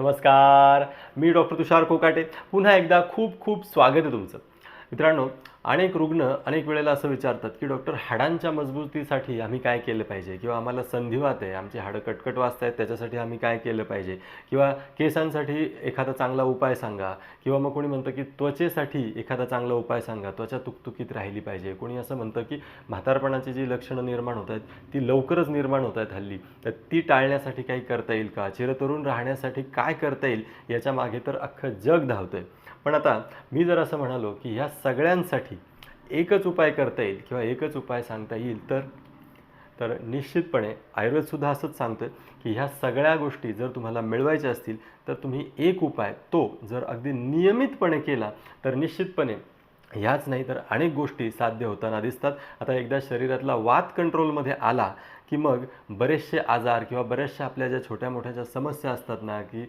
नमस्कार मी डॉक्टर तुषार कोकाटे. पुन्हा एकदा खूप खूप स्वागत आहे तुमचं. मित्रांनो अनेक रुग्ण अनेक वेळेला असं विचारतात की डॉक्टर हाडांच्या मजबूतीसाठी आम्ही काय केलं पाहिजे? किंवा आम्हाला संधिवात आहे आमची हाडं कटकट वाजत आहेत त्याच्यासाठी आम्ही काय केलं पाहिजे? किंवा केसांसाठी एखादा चांगला उपाय सांगा. किंवा मग कोणी म्हणतं की त्वचेसाठी एखादा चांगला उपाय सांगा. त्वचा तुकतुकीत राहिली पाहिजे. कोणी असं म्हणतं की म्हातारपणाची जी लक्षणं निर्माण होत आहेत ती लवकरच निर्माण होत आहेत हल्ली. तर ती टाळण्यासाठी काही करता येईल का? चिरतरुण राहण्यासाठी काय करता येईल? याच्या मागे तर अख्खं जग धावतं आहे पण आता मी जर असं म्हणालो की ह्या सगळ्यांसाठी एकच उपाय करता येईल किंवा एकच उपाय सांगता येईल तर? तर निश्चितपणे आयुर्वेदसुद्धा असंच सांगतं की ह्या सगळ्या गोष्टी जर तुम्हाला मिळवायच्या असतील तर तुम्ही एक उपाय तो जर अगदी नियमितपणे केला तर निश्चितपणे ह्याच नाही तर अनेक गोष्टी साध्य होताना दिसतात. आता एकदा शरीरातला वात कंट्रोलमध्ये आला की मग बरेचसे आजार किंवा बऱ्याचशा आपल्या ज्या छोट्या मोठ्या ज्या समस्या असतात ना की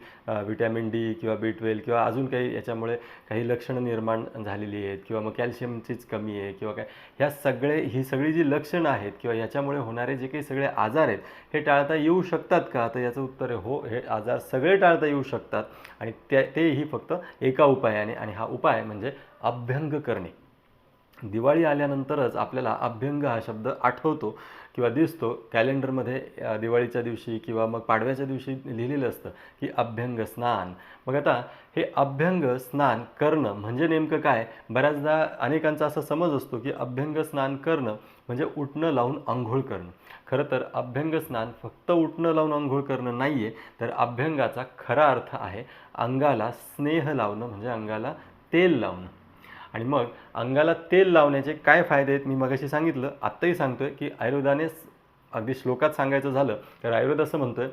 विटॅमिन डी किंवा बी ट्वेल्व किंवा अजून काही याच्यामुळे काही लक्षणं निर्माण झालेली आहेत किंवा मग कॅल्शियमचीच कमी आहे किंवा काय ह्या सगळे ही सगळी जी लक्षणं आहेत किंवा याच्यामुळे होणारे जे काही सगळे आजार आहेत हे टाळता येऊ शकतात का? तर याचं उत्तर आहे हो हे आजार सगळे टाळता येऊ शकतात आणि त्या तेही फक्त एका उपायाने आणि हा उपाय म्हणजे अभ्यंग करणे. दिवाळी आल्यानंतरच आपल्याला अभ्यंग हा शब्द आठवतो. किंवा दिसतो कॅलेंडरमध्ये दिवाळीच्या दिवशी किंवा मग पाडव्याच्या दिवशी लिहिलेलं असतं की अभ्यंग स्नान. मग आता हे अभ्यंग स्नान करणं म्हणजे नेमकं काय? बऱ्याचदा अनेकांचा असा समज असतो की अभ्यंग स्नान करणं म्हणजे उठणं लावून आंघोळ करणं. खरं तर अभ्यंग स्नान फक्त उठणं लावून आंघोळ करणं नाही आहे तर अभ्यंगाचा खरा अर्थ आहे अंगाला स्नेह लावणं म्हणजे अंगाला तेल लावणं. आणि मग अंगाला तेल लावण्याचे काय फायदे आहेत मी मगाशी सांगितलं आत्ताही सांगतोय की आयुर्वेदाने अगदी श्लोकात सांगायचं झालं तर आयुर्वेद असं म्हणतोय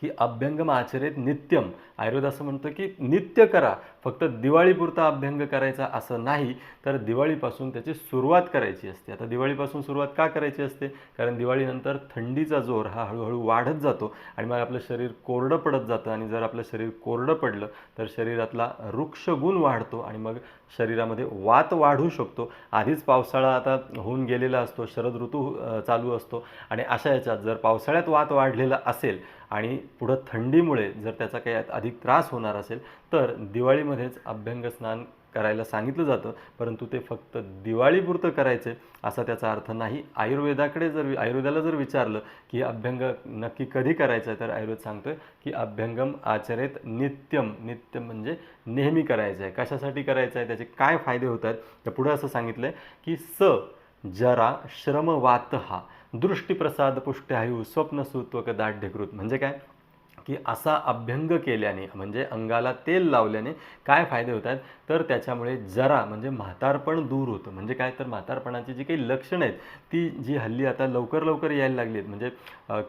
की अभ्यंगम आचरेत नित्यम. आयुर्वेद असं म्हणतं की नित्य करा फक्त दिवाळीपुरता अभ्यंग करायचा असं नाही तर दिवाळीपासून त्याची सुरुवात करायची असते. आता दिवाळीपासून सुरुवात का करायची असते? कारण दिवाळीनंतर थंडीचा जोर हा हळूहळू वाढत जातो आणि मग आपलं शरीर कोरडं पडत जातं आणि जर आपलं शरीर कोरडं पडलं तर शरीरातला वृक्षगुण वाढतो आणि मग शरीरामध्ये वात वाढू शकतो. आधीच पावसाळा आता होऊन गेलेला असतो शरद ऋतू चालू असतो आणि अशा याच्यात जर पावसाळ्यात वात वाढलेला असेल आणि पुढं थंडीमुळे जर त्याचा काही अधिक त्रास होणार असेल तर दिवाळीमध्येच अभ्यंग स्नान करायला सांगितलं जातं परंतु ते फक्त दिवाळीपुरतं करायचं असा त्याचा अर्थ नाही. आयुर्वेदाकडे जर आयुर्वेदाला जर विचारलं की अभ्यंग नक्की कधी करायचं आहे तर आयुर्वेद सांगतोय की अभ्यंगम आचरेत नित्यम नित्यम म्हणजे नेहमी करायचं आहे. कशासाठी करायचं आहे त्याचे काय फायदे होत आहेत तर पुढे असं सांगितलं आहे की स जरा श्रम वात हा दृष्टीप्रसाद पुष्ट्यायू स्वप्नसुत्वक दाढ्यकृत. म्हणजे काय? की असा अभ्यंग केल्याने म्हणजे अंगाला तेल लावल्याने काय फायदे होत आहेत तर त्याच्यामुळे जरा म्हणजे म्हातारपण दूर होतं. म्हणजे काय? तर म्हातारपणाची जी काही लक्षणं आहेत ती जी हल्ली आता लवकर लवकर यायला लागली आहेत म्हणजे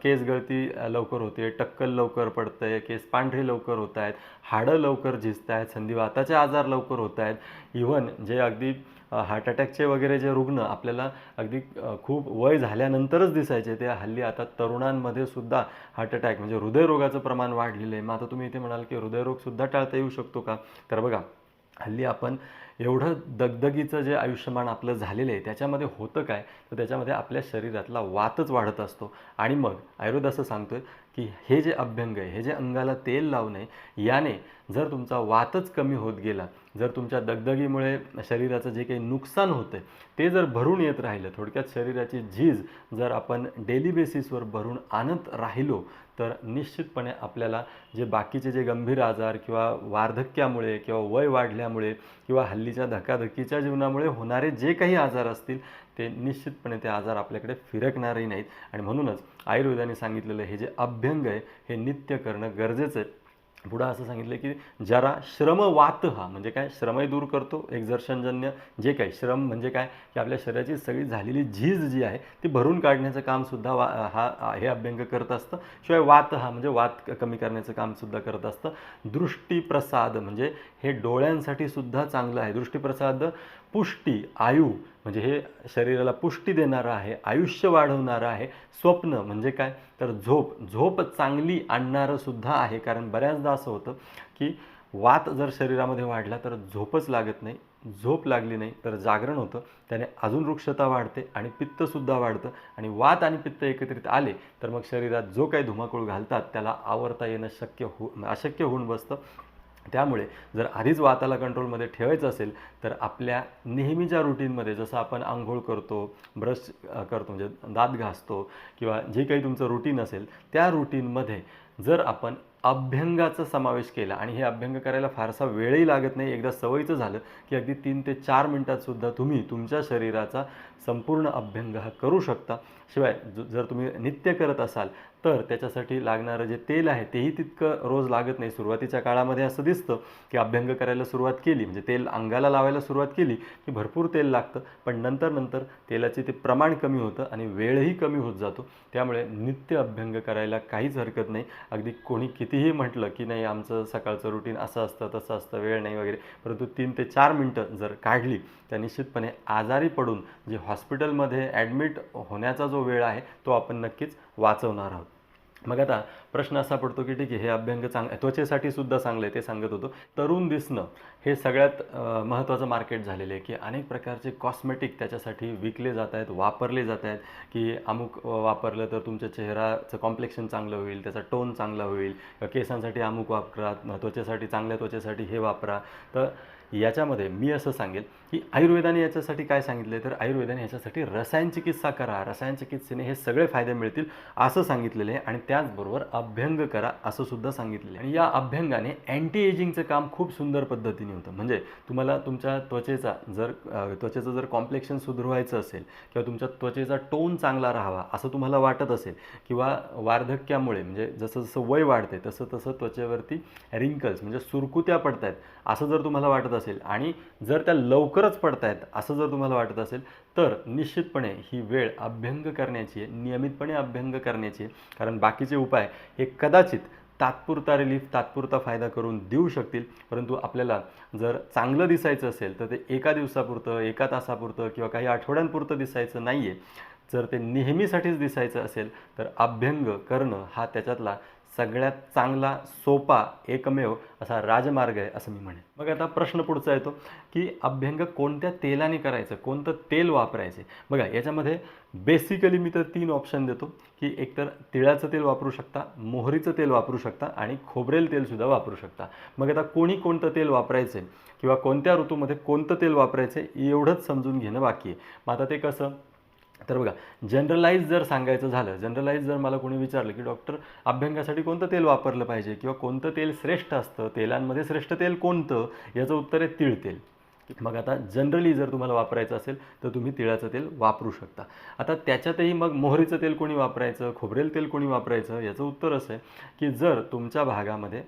केस गळती लवकर होते टक्कल लवकर पडतंय केस पांढरे लवकर होत आहेत हाडं लवकर झिजत आहेत संधिवाताचे आजार लवकर होत आहेत. इव्हन जे अगदी हार्ट अटॅकचे वगैरे जे रुग्ण आपल्याला अगदी खूप वय झाल्यानंतरच दिसायचे ते हल्ली आता तरुणांमध्ये सुद्धा हार्ट अटॅक म्हणजे हृदयरोगाचं प्रमाण वाढलेलं आहे. मग आता तुम्ही इथे म्हणाल की हृदयरोगसुद्धा टाळता येऊ शकतो का? तर बघा हल्ली आपण एवढं दगदगीचं जे आयुष्यमान आपलं झालेलं आहे त्याच्यामध्ये होतं काय? तर त्याच्यामध्ये आपल्या शरीरातला वातच वाढत असतो. आणि मग आयुर्वेद असं सांगतोय की हे जे अभ्यंग आहे हे जे अंगाला तेल लावणे याने जर तुमचा वातच कमी होत गेला जर तुमच्या दगदगीमुळे शरीराचं जे काही नुकसान होतं ते जर भरून येत राहिलं थोडक्यात शरीराची झीज जर आपण डेली बेसिसवर भरून आणत राहिलो तर निश्चितपणे आपल्याला जे बाकीचे जे गंभीर आजार किंवा वार्धक्यामुळे किंवा वय वाढल्यामुळे किंवा हल्लीच्या धकाधकीच्या जीवनामुळे होणारे जे काही आजार असतील ते निश्चितपणे ते आजार आपल्याकडे फिरकणारही नाहीत. आणि म्हणूनच आयुर्वेदाने सांगितलेलं हे जे अभ्यंग आहे हे नित्य करणं गरजेचं आहे. पुढं असं सांगितलं की जरा श्रम वात हा म्हणजे काय श्रमही दूर करतो एक्झर्शनजन्य जे काय श्रम म्हणजे काय की आपल्या शरीराची सगळी झालेली झीज जी आहे ती भरून काढण्याचं कामसुद्धा वा हा हे अभ्यंग करत असतं. शिवाय वात हा म्हणजे वात कमी करण्याचं कामसुद्धा करत असतं. दृष्टीप्रसाद म्हणजे हे डोळ्यांसाठी सुद्धा चांगलं आहे. दृष्टीप्रसाद पुष्टी आयु म्हणजे हे शरीराला पुष्टी देणारं आहे आयुष्य वाढवणारं आहे स्वप्न म्हणजे काय? तर झोप. झोप चांगली आणणारं सुद्धा आहे. कारण बऱ्याचदा असं होतं की वात जर शरीरामध्ये वाढला तर झोपच लागत नाही. झोप लागली नाही तर जागरण होतं. त्याने अजून वृक्षता वाढते आणि पित्तसुद्धा वाढतं. आणि वात आणि पित्त एकत्रित आले तर मग शरीरात जो काही धुमाकूळ घालतात त्याला आवरता येणं शक्य हो अशक्य होऊन बसतं. त्यामुळे जर आधीच वाताला कंट्रोलमध्ये ठेवायचं असेल तर आपल्या नेहमीच्या रुटीनमध्ये जसं आपण आंघोळ करतो ब्रश करतो म्हणजे दात घासतो किंवा जे काही तुमचं रुटीन असेल त्या रुटीनमध्ये जर आपण अभ्यंगाचा समावेश केला आणि हे अभ्यंग करायला फारसा वेळही लागत नाही एकदा सवयीचं झालं की अगदी तीन ते चार मिनटातसुद्धा तुम्ही तुमच्या शरीराचा संपूर्ण अभ्यंग हा करू शकता. शिवाय जर तुम्ही नित्य करत असाल तर त्याच्यासाठी लागणारं जे तेल आहे तेही तितकं रोज लागत नाही. सुरुवातीच्या काळामध्ये असं दिसतं की अभ्यंग करायला सुरुवात केली म्हणजे तेल अंगाला लावायला सुरुवात केली की भरपूर तेल लागतं. पण नंतर नंतर तेलाचे ते प्रमाण कमी होतं आणि वेळही कमी होत जातो. त्यामुळे नित्य अभ्यंग करायला काहीच हरकत नाही. अगदी कोणी कितीही म्हटलं की नाही आमचं सकाळचं रुटीन असं असतं तसं असतं वेळ नाही वगैरे परंतु तीन ते चार मिनटं जर काढली तर निश्चितपणे आजारी पडून जे हॉस्पिटलमध्ये ॲडमिट होण्याचा जो वेळ आहे तो आपण नक्कीच वाचवणार आहोत. मग आता प्रश्न असा पडतो की ठीक आहे हे अभ्यंग चांग त्वचेसाठी सुद्धा चांगलं आहे ते सांगत होतो. तरुण दिसणं हे सगळ्यात महत्त्वाचं मार्केट झालेलं आहे की अनेक प्रकारचे कॉस्मेटिक त्याच्यासाठी विकले जात आहेत वापरले जात आहेत की अमुक वापरलं तर तुमच्या चेहराचं कॉम्प्लेक्शन चांगलं होईल त्याचा टोन चांगला होईल केसांसाठी अमुक वापरा त्वचेसाठी चांगल्या त्वचेसाठी हे वापरा. तर याच्यामध्ये मी असं सांगेल की आयुर्वेदाने याच्यासाठी काय सांगितलं तर आयुर्वेदाने याच्यासाठी रसायन चिकित्सा करा. रसायन चिकित्सेने हे सगळे फायदे मिळतील असं सांगितलेलं आहे आणि त्याचबरोबर अभ्यंग करा असं सुद्धा सांगितलेलं आहे. आणि या अभ्यंगाने अँटी एजिंगचं काम खूप सुंदर पद्धतीने होतं. म्हणजे तुम्हाला तुमच्या त्वचेचा जर त्वचेचं जर कॉम्प्लेक्शन सुधरवायचं असेल किंवा तुमच्या त्वचेचा टोन चांगला राहावा असं तुम्हाला वाटत असेल किंवा वार्धक्यामुळे म्हणजे जसं जसं वय वाढते तसं तसं त्वचेवरती रिंकल्स म्हणजे सुरकुत्या पडत आहेत असं जर तुम्हाला वाटत असेल आणि जर त्या लवकरच पडत आहेत असं जर तुम्हाला वाटत असेल तर निश्चितपणे ही वेळ अभ्यंग करण्याची आहे नियमितपणे अभ्यंग करण्याची आहे. कारण बाकीचे उपाय हे कदाचित तात्पुरता रिलीफ तात्पुरता फायदा करून देऊ शकतील. परंतु आपल्याला जर चांगलं दिसायचं असेल तर ते एका दिवसापुरतं एका तासापुरतं किंवा काही आठवड्यांपुरतं दिसायचं नाही आहे जर ते नेहमीसाठीच दिसायचं असेल तर अभ्यंग करणं हा त्याच्यातला सगळ्यात चांगला सोपा एकमेव असा राजमार्ग आहे असं मी म्हणेन. मग आता प्रश्न पुढचा येतो की अभ्यंग कोणत्या तेलाने करायचं? कोणतं तेल वापरायचे? बघा याच्यामध्ये बेसिकली मी तर तीन ऑप्शन देतो की एकतर तिळाचं तेल वापरू शकता मोहरीचं तेल वापरू शकता आणि खोबरेल तेलसुद्धा वापरू शकता. मग आता कोणी कोणतं तेल वापरायचे किंवा कोणत्या ऋतूमध्ये कोणतं तेल वापरायचे एवढंच समजून घेणं बाकी आहे. मग आता ते कसं? तर बघा जनरलाइज जर सांगायचं झालं जनरलाइज जर मला कोणी विचारलं की डॉक्टर अभ्यंगासाठी कोणतं तेल वापरलं पाहिजे? किंवा कोणतं तेल श्रेष्ठ असतं? तेलांमध्ये श्रेष्ठ तेल कोणतं? याचं उत्तर आहे तिळ तेल. मग आता जनरली जर तुम्हाला वापरायचं असेल तर तुम्ही तिळाचं तेल वापरू शकता. आता त्याच्यातही मग मोहरीचं तेल कोणी वापरायचं खोबरेल तेल कोणी वापरायचं याचं उत्तर असं आहे की जर तुमच्या भागामध्ये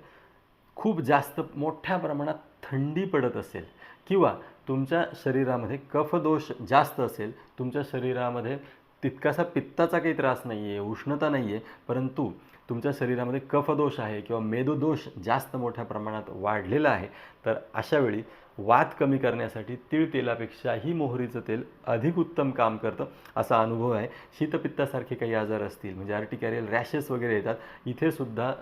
खूप जास्त मोठ्या प्रमाणात थंडी पडत असेल किंवा तुमच्या शरीरामध्ये कफदोष जास्त असेल तुमच्या शरीरामध्ये तितकासा पित्ताचा काही त्रास नाही आहे उष्णता नाही आहे परंतु तुमच्या शरीरामध्ये कफदोष आहे किंवा मेदोदोष जास्त मोठ्या प्रमाणात वाढलेला आहे तर अशावेळी वात कमी करण्यासाठी तीळ तेलापेक्षाही मोहरीचं तेल अधिक उत्तम काम करतं असा अनुभव आहे. शीतपित्तासारखे काही आजार असतील म्हणजे आर्टिकॅरियल रॅशेस वगैरे येतात इथेसुद्धा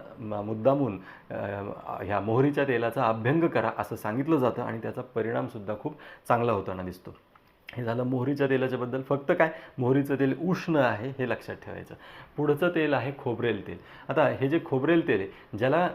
मुद्दामून ह्या मोहरीच्या तेलाचा अभ्यंग करा असं सांगितलं जातं आणि त्याचा परिणामसुद्धा खूप चांगला होताना दिसतो. हे झालं मोहरीच्या तेलाच्याबद्दल फक्त काय? मोहरीचं तेल उष्ण आहे हे लक्षात ठेवायचं. पुढचं तेल आहे खोबरेल तेल. आता हे जे खोबरेल तेल आहे ज्याला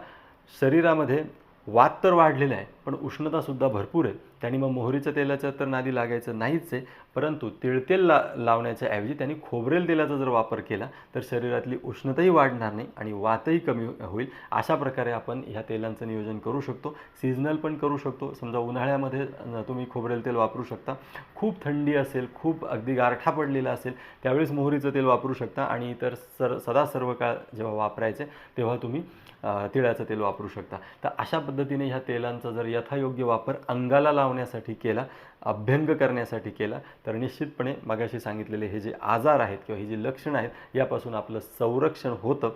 शरीरामध्ये वात तर वाढलेला आहे पण उष्णतासुद्धा भरपूर आहे. त्यांनी मग मोहरीच्या तेलाचं तर नादी लागायचं नाहीच आहे परंतु तिळतेल ला लावण्याच्या ऐवजी त्यांनी खोबरेल तेलाचा जर वापर केला तर शरीरातली उष्णताही वाढणार नाही आणि वातही कमी होईल. अशा प्रकारे आपण ह्या तेलांचं नियोजन करू शकतो. सीझनल पण करू शकतो. समजा उन्हाळ्यामध्ये तुम्ही खोबरेल तेल वापरू शकता. खूप थंडी असेल खूप अगदी गारठा पडलेला असेल त्यावेळेस मोहरीचं तेल वापरू शकता आणि इतर सर सदा सर्व काळ जेव्हा वापरायचे तेव्हा तुम्ही तिळाचं तेल वापरू शकता. तर अशा पद्धतीने ह्या तेलांचा जर यथायोग्य वापर अंगाला लावण्यासाठी केला अभ्यंग करण्यासाठी केला तर निश्चितपणे मगाशी सांगितलेले हे जे आजार आहेत किंवा ही जी लक्षणं आहेत यापासून आपलं संरक्षण होतं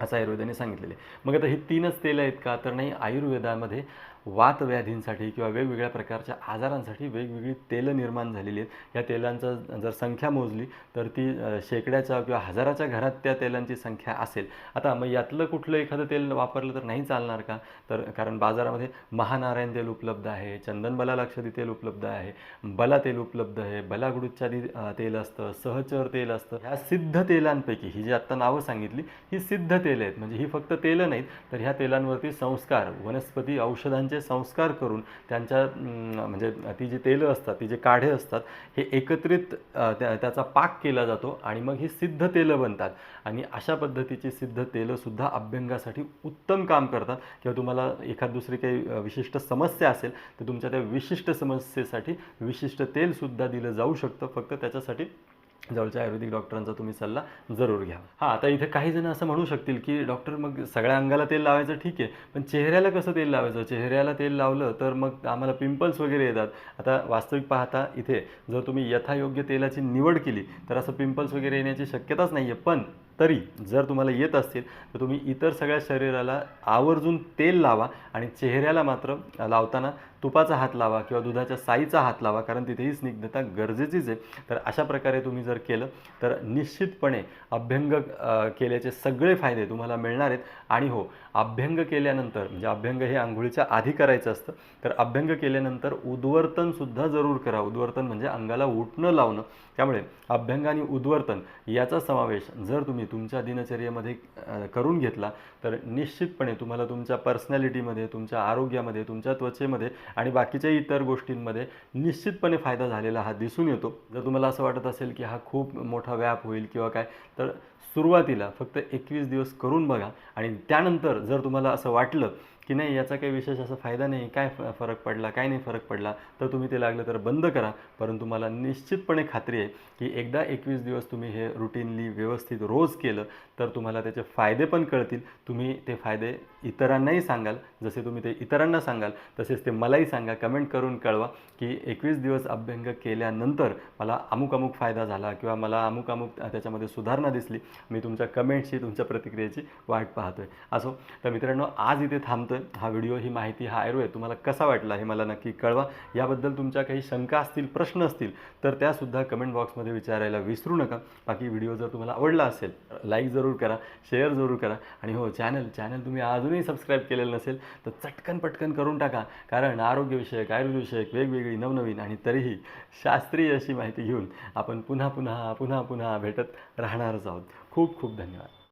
असं आयुर्वेदाने सांगितलेलं. आहे मग आता ही तीनच तेलं आहेत का? तर नाही आयुर्वेदामध्ये वातव्याधींसाठी किंवा वेगवेगळ्या प्रकारच्या आजारांसाठी वेगवेगळी तेलं निर्माण झालेली आहेत. या तेलांचं जर संख्या मोजली तर ती शेकड्याच्या किंवा हजाराच्या घरात त्या तेलांची संख्या असेल. आता मग यातलं कुठलं एखादं तेल वापरलं तर नाही चालणार का? तर कारण बाजारामध्ये महानारायण तेल उपलब्ध आहे चंदन बला लक्षदी तेल उपलब्ध आहे बला तेल उपलब्ध आहे बलागुडुच्छादी तेल असतं सहचर तेल असतं. ह्या सिद्ध तेलांपैकी ही जी आत्ता नावं सांगितली ही सिद्ध तेलं आहेत. म्हणजे ही फक्त तेलं नाहीत तर ह्या तेलांवरती संस्कार वनस्पती औषधांचे संस्कार करून त्यांच्या म्हणजे ती जी तेलं असतात ती जे काढे असतात हे एकत्रित त्या त्याचा पाक केला जातो आणि मग ही सिद्ध तेलं बनतात. आणि अशा पद्धतीची सिद्ध तेलंसुद्धा अभ्यंगासाठी उत्तम काम करतात. किंवा तुम्हाला एखाद दुसरी काही विशिष्ट समस्या असेल तर तुमच्या त्या विशिष्ट समस्येसाठी विशिष्ट तेलसुद्धा दिलं जाऊ शकतं. फक्त त्याच्यासाठी जवळच्या आयुर्वेदिक डॉक्टरांचा तुम्ही सल्ला जरूर घ्या. हां आता इथे काही जण असं म्हणू शकतील की डॉक्टर मग सगळ्या अंगाला तेल लावायचं ठीक आहे पण चेहऱ्याला कसं तेल लावायचं? चेहऱ्याला तेल लावलं तर मग आम्हाला पिंपल्स वगैरे येतात. आता वास्तविक पाहता इथे जर तुम्ही यथायोग्य तेलाची निवड केली तर असं पिंपल्स वगैरे येण्याची शक्यताच नाही आहे पण तरी जर तुम्हाला येत असतील तर तुम्ही इतर सगळ्या शरीराला आवर्जून तेल लावा आणि चेहऱ्याला मात्र लावताना तुपाचा हात लावा किंवा दुधाच्या साईचा हात लावा कारण तिथेही स्निग्धता गरजेचीच आहे. तर अशा प्रकारे तुम्ही जर केलं तर निश्चितपणे अभ्यंग केल्याचे सगळे फायदे तुम्हाला मिळणार आहेत. आणि हो अभ्यंग केल्यानंतर म्हणजे अभ्यंग हे आंघोळीच्या आधी करायचं असतं तर अभ्यंग केल्यानंतर उद्वर्तनसुद्धा जरूर करा. उद्वर्तन म्हणजे अंगाला उठणं लावणं. त्यामुळे अभ्यंग आणि उद्वर्तन याचा समावेश जर तुम्ही तुमच्या दिनचर्येमध्ये करून घेतला तर निश्चितपणे तुम्हाला तुमच्या पर्सनॅलिटीमध्ये तुमच्या आरोग्यामध्ये तुमच्या त्वचेमध्ये आणि बाकीच्या इतर गोष्टींमध्ये निश्चितपणे फायदा झालेला हा दिसून येतो. जर तुम्हाला असं वाटत असेल की हा खूप मोठा व्याप होईल किंवा काय तर सुरुवातीला फक्त एकवीस दिवस करून बघा आणि त्यानंतर जर तुम्हाला असं वाटलं की नाही याचा काही विशेष असा फायदा नाही काय फ फरक पडला काय नाही फरक पडला तर तुम्ही ते लागलं तर बंद करा. परंतु मला निश्चितपणे खात्री आहे की एकदा एकवीस दिवस तुम्ही हे रुटीनली व्यवस्थित रोज केलं तर तुम्हाला त्याचे फायदे पण कळतील. तुम्ही ते फायदे इतरांनाही सांगाल. जसे तुम्ही ते इतरांना सांगाल तसेच ते मलाही सांगा. कमेंट करून कळवा की एकवीस दिवस अभ्यंग केल्यानंतर मला अमुक अमुक फायदा झाला किंवा मला अमुक अमुक त्याच्यामध्ये सुधारणा दिसली. मी तुमच्या कमेंटशी तुमच्या प्रतिक्रियेची वाट पाहतोय. असो तर मित्रांनो आज इथे थांबतो थांबतोय हा व्हिडिओ ही माहिती हा आयुर्वेद. तुम्हाला कसा वाटला हे मला नक्की कळवा. याबद्दल तुमच्या काही शंका असतील प्रश्न असतील तर त्यासुद्धा कमेंट बॉक्समध्ये विचारायला विसरू नका. बाकी व्हिडिओ जर तुम्हाला आवडला असेल लाईक जरूर करा शेअर जरूर करा. आणि हो चॅनल चॅनल तुम्ही अजूनही सबस्क्राईब केलेलं नसेल तर चटकन पटकन करून टाका. कारण आरोग्यविषयक आयुर्वेदविषयक वेगवेगळी नवनवीन आणि तरीही शास्त्रीय अशी माहिती घेऊन आपण पुन्हा पुन्हा पुन्हा पुन्हा भेटत राहणारच आहोत. खूप खूप धन्यवाद.